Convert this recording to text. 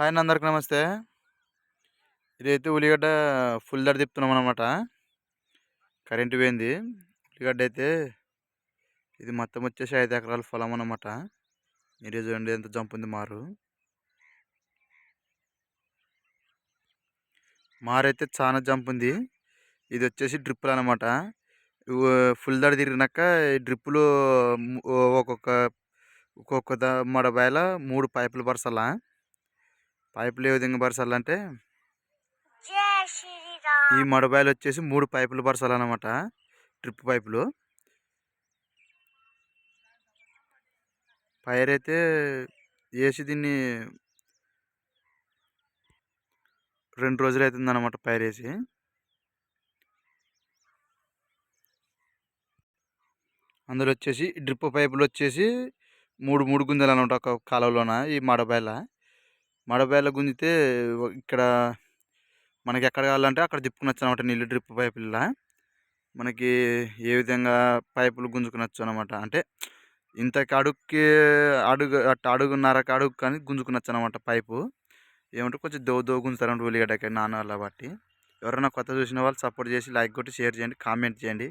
Hi అండి అందరికి నమస్తే. ఇదైతే ఉల్లిగడ్డ ఫుల్ ధర తిప్పుతున్నాం అనమాట కరెంటు పోయింది. ఉల్లిగడ్డ అయితే ఇది మొత్తం వచ్చేసి ఐదు ఎకరాల పొలం అనమాట మీరే చూడండి ఎంత జంప్ ఉంది మారు. మారైతే చాలా జంప్ ఉంది. ఇది వచ్చేసి డ్రిప్పులు అనమాట ఫుల్ ధర తిరిగినాక ఈ డ్రిప్పులు ఒక్కొక్క ఒక్కొక్క ద మూడు పైపులు పరచాలా. పైపులు ఏ విధంగా పరచాలంటే ఈ మడబాయలు వచ్చేసి మూడు పైపులు పరచాలన్నమాట. డ్రిప్ పైపులు. పైర్ అయితే వేసి దీన్ని రెండు రోజులు అవుతుంది అనమాట పైర్ వేసి అందులో వచ్చేసి డ్రిప్ పైపులు వచ్చేసి మూడు మూడు గుంజలు అనమాట ఒక కాలువలోన ఈ మడబాయల. మడబాయల గుంజితే ఇక్కడ మనకి ఎక్కడ కావాలంటే అక్కడ తిప్పుకునొచ్చు అనమాట నీళ్ళు డ్రిప్ పైపుల్లో. మనకి ఏ విధంగా పైపులు గుంజుకునొచ్చు అనమాట అంటే ఇంత అడుగుకి అడుగు అట్ట అడుగున్నర అడుగు కానీ గుంజుకునొచ్చు అనమాట పైపు. ఏమంటే కొంచెం దో దో గుంజుతారంట ఉల్లిగడ్డకి నాన్న వాళ్ళ బట్టి. ఎవరైనా కొత్త చూసిన వాళ్ళు సపోర్ట్ చేసి లైక్ కొట్టి షేర్ చేయండి కామెంట్ చేయండి.